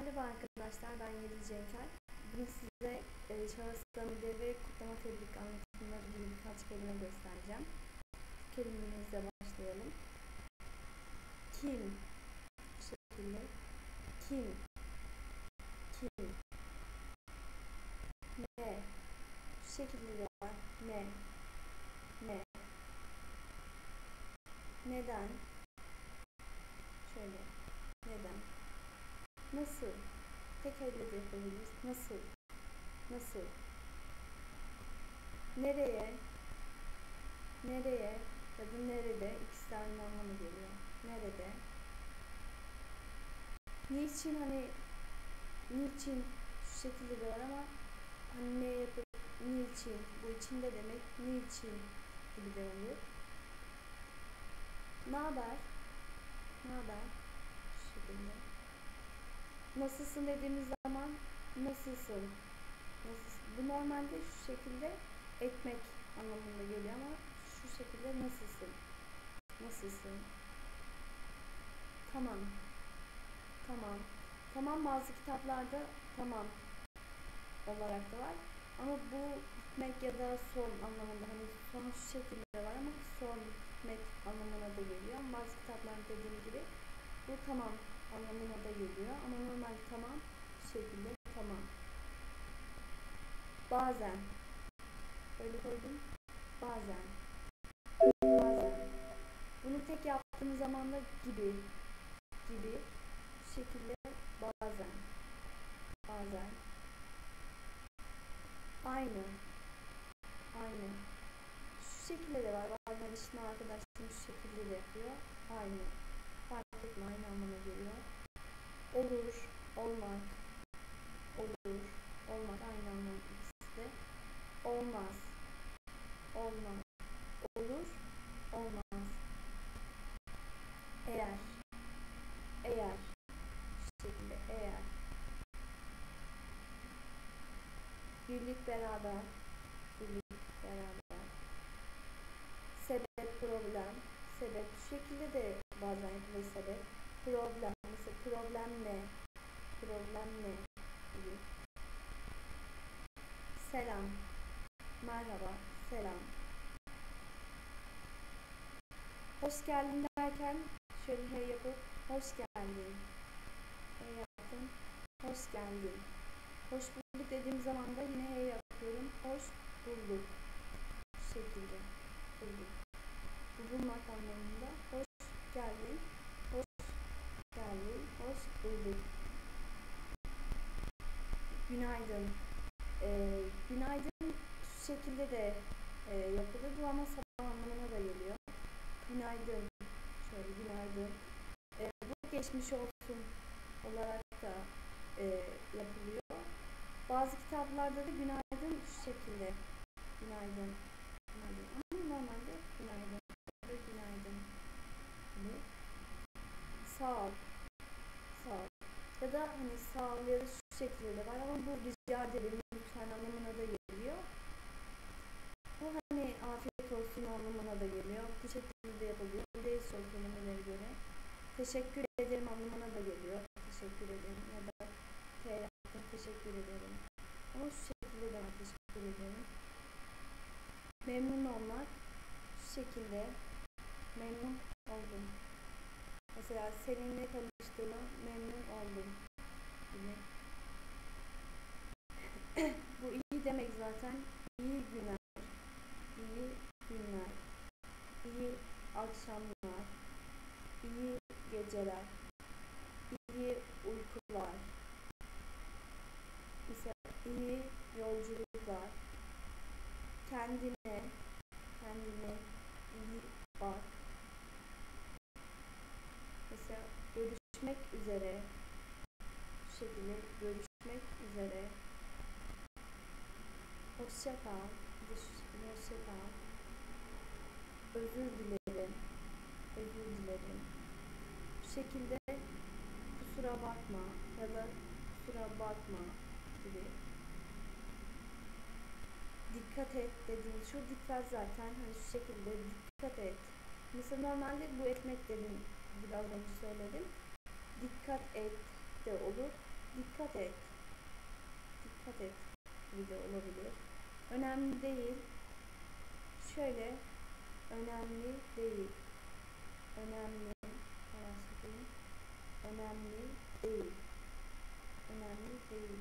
Merhaba arkadaşlar, ben Yeliz Cenker. Bugün size e, şahıs tanıdığı ve kutlama tebrik anlatımları gibi birkaç kelime göstereceğim. Kelimemizle başlayalım. Kim? Bu şekilde. Kim? Kim? Ne? Bu şekilde de var. Ne? Ne? Neden? Şöyle. Nasıl? Tek elle de yapabiliriz. Nasıl? Nasıl? Nereye? Nereye? Ya da nerede? İkisi de aynı anlamı geliyor. Nerede? Niçin hani niçin şu şekilde de var ama hani ne yapıp niçin bu içinde demek niçin gibi de olur. Ne haber? Ne haber? Şu şekilde. Nasılsın dediğimiz zaman nasılsın? Nasılsın? Bu normalde şu şekilde ekmek anlamında geliyor ama şu şekilde nasılsın? Nasılsın? Tamam. Tamam. Tamam bazı kitaplarda tamam olarak da var. Ama bu gitmek ya da son anlamında hani son şu şekilde var ama son gitmek anlamına da geliyor. Bazı kitaplarda dediğim gibi bu tamam anlamına da geliyor. Ama tamam bu şekilde tamam. Bazen öyle koydum. Bazen. Bazen. Bunu tek yaptığım zaman da gibi gibi şekilde bazen. Bazen. Aynı. Aynı. Şu şekilde de var. Bazen işte arkadaşlarım şu şekilde de yapıyor. Aynı. Fark etme aynı anlamına geliyor. Olur, olmak. Olur, olmak aynı anlamda ikisi de. Olmaz. Olmaz. Olur, olmaz. Eğer. Eğer. Şekilde eğer. Birlik beraber. Birlik beraber. Sebep problem. Sebep şekilde de bazen yapılır sebep. Problem. Mesela problem ne? Problem ne? Selam. Merhaba. Selam. Hoş geldin derken şöyle hey yapıp hoş geldin. Hey yaptım. Hoş geldin. Hoş bulduk dediğim zaman da yine hey yapıyorum. Hoş bulduk. Bu şekilde. Bulduk. Bu bulmak anlamında. Hoş geldin. Hoş geldin. Hoş bulduk. Günaydın. Ee, günaydın şu şekilde de e, yapılır. Bu ama sabah anlamına da geliyor. Günaydın. Şöyle günaydın. Ee, bu geçmiş olsun olarak da e, yapılıyor. Bazı kitaplarda da günaydın şu şekilde. Günaydın. Günaydın. Ama normalde günaydın. Ve günaydın. Gibi. Sağ ol. Sağ ol. Ya da hani sağ ol ya da şu şekilde de var ama bu rica ederim lütfen anlamına da geliyor. Bu hani afiyet olsun anlamına da geliyor. Bu şekilde de yapılıyor. Değil soru kelimeleri göre. Teşekkür ederim anlamına da geliyor. Teşekkür ederim ya da yaptım teşekkür ederim. Ama şu şekilde de teşekkür ederim. Memnun olmak şu şekilde memnun oldum. Mesela seninle tanıştığıma memnun oldum gibi. Bu iyi demek zaten. İyi günler, iyi günler, iyi akşamlar, iyi geceler, iyi uykular, mesela iyi yolculuklar, kendine, kendine iyi bak. Mesela görüşmek üzere, şekilde görüşmek üzere. Şekilde hoşça kal. Özür dilerim, özür dilerim. Bu şekilde kusura bakma ya da kusura bakma gibi. Dikkat et dediğim şu dikkat zaten hani şu şekilde dikkat et. Mesela normalde bu etmek dedim biraz önce söyledim. Dikkat et de olur. dikkat et. Dikkat et gibi de olabilir. Önemli değil. Şöyle önemli değil. Önemli araştırayım. Önemli değil. Önemli değil.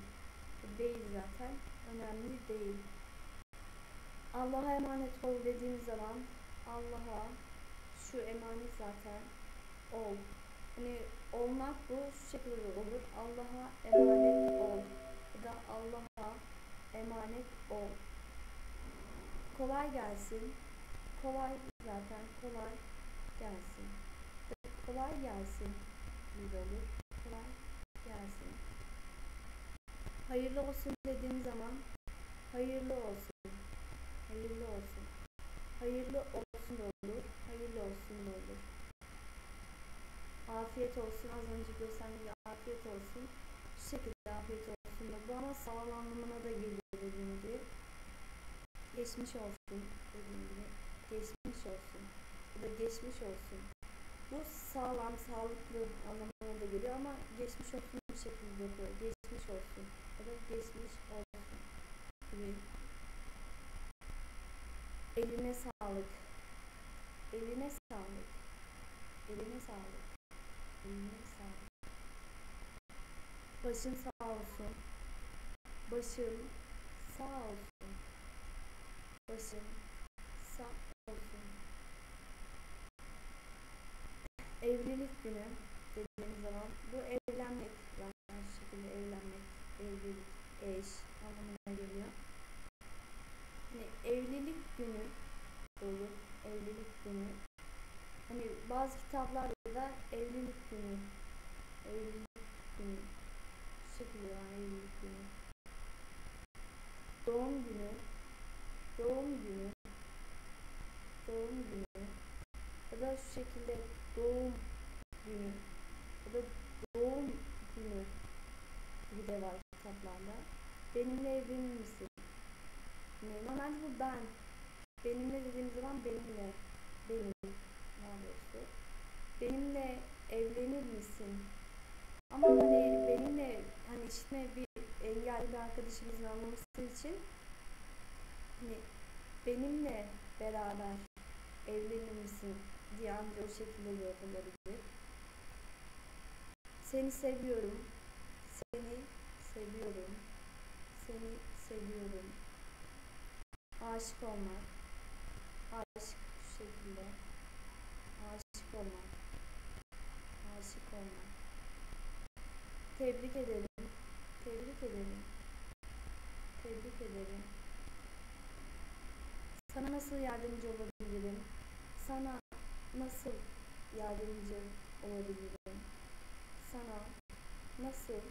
Değil zaten. Önemli değil. Allah'a emanet ol dediğim zaman Allah'a şu emanet zaten ol. Hani olmak bu şu şekilde olur. Allah'a emanet ol. Ya da Allah'a emanet ol. Kolay gelsin. Kolay zaten kolay gelsin. Kolay gelsin. Bir olur. Kolay gelsin. Hayırlı olsun dediğim zaman hayırlı olsun. Hayırlı olsun. Hayırlı olsun da olur. Hayırlı olsun da olur. Afiyet olsun. Az önce gösterdiğim gibi afiyet olsun. Şu şekilde afiyet olsun da. Bu ama sağ ol anlamına da. Geçmiş olsun dediğim gibi. Geçmiş olsun. Ya da geçmiş olsun. Bu sağlam, sağlıklı anlamına da geliyor ama geçmiş olsun bir şekilde yapıyor. Geçmiş olsun. Ya da geçmiş olsun gibi. Eline sağlık. Eline sağlık. Eline sağlık. Eline sağlık. Başın sağ olsun. Başın sağ olsun. Başın sağ olsun. Evlilik günü dediğim zaman bu evlenmek yani şu şekilde evlenmek, evlilik, eş anlamına geliyor. Hani evlilik günü olur, evlilik günü. Hani bazı kitaplarda da evlilik günü, evlilik günü, şekilde yani evlilik günü. Doğum günü, doğum günü, doğum günü ya da şu şekilde doğum günü ya da doğum günü gibi de var kitaplarda. Benimle evlenir misin? Normalde bu ben. Benimle dediğim zaman benimle. Benim. Daha doğrusu. Benimle evlenir misin? Ama hani benimle hani işte bir engelli bir arkadaşımızın anlaması için hani benimle beraber evlenir misin diye anca o şekilde yapılabilir. Seni seviyorum. Seni seviyorum. Seni seviyorum. Aşık olmak. Aşık şu şekilde. Aşık olmak. Aşık olmak. Tebrik ederim. Tebrik ederim. Tebrik ederim. Sana nasıl yardımcı olabilirim? Sana nasıl yardımcı olabilirim? Sana nasıl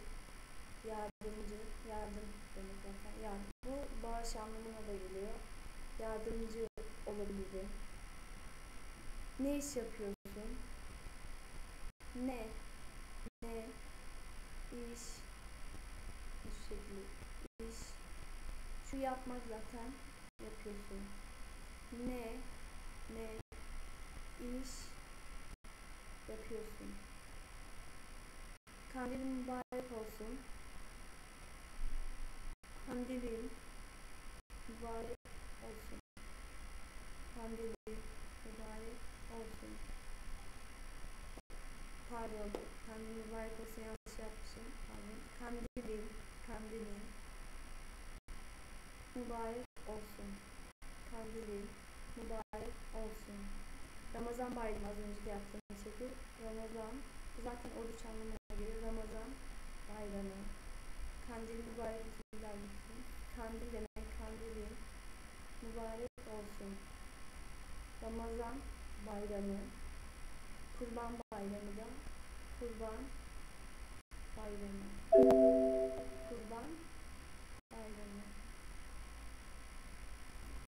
yardımcı, yardım demek zaten. Yani bu bağış anlamına da geliyor. Yardımcı olabilirim. Ne iş yapıyorsun? Ne? Ne? İş. Bu şekilde. İş. Şu yapmak zaten yapıyorsun. Ne? Ne? İş yapıyorsun. Kandilin mübarek olsun. Kandilin mübarek olsun. Kandilin mübarek olsun. Pardon, kandilin mübarek olsun yanlış yapmışım. Pardon. Kandilin, kandilin mübarek olsun. Kandilin mübarek olsun. Ramazan bayramı az önceki yaptığım şekil. Ramazan zaten oruç anlamına geliyor. Ramazan bayramı. Kandil mübarek olsun. Kandil demek kandilin mübarek olsun. Ramazan bayramı. Kurban bayramı da kurban bayramı.